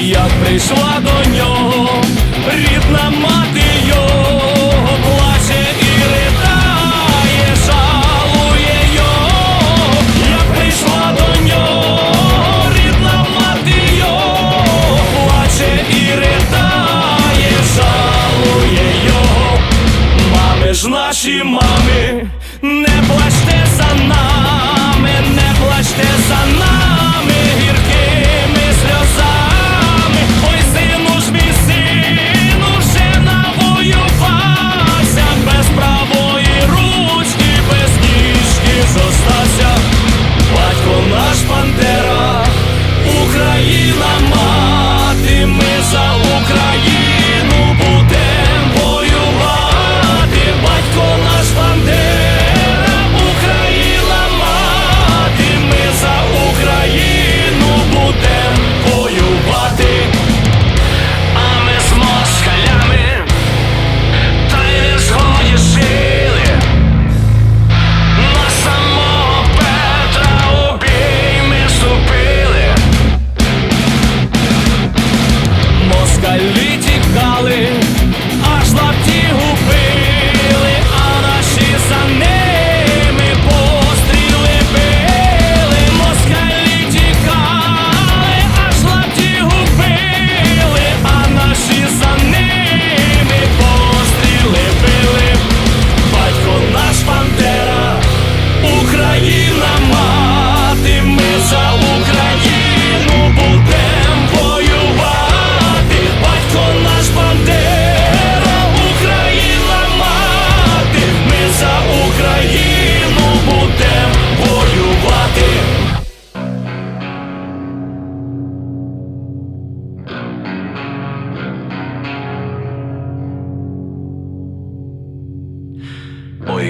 як прийшла до нього, рідна мати його плаче і ридає, жалує його, як прийшла до нього, рідна мати його, плаче і ридає, шалує, його, мами ж наші мами не.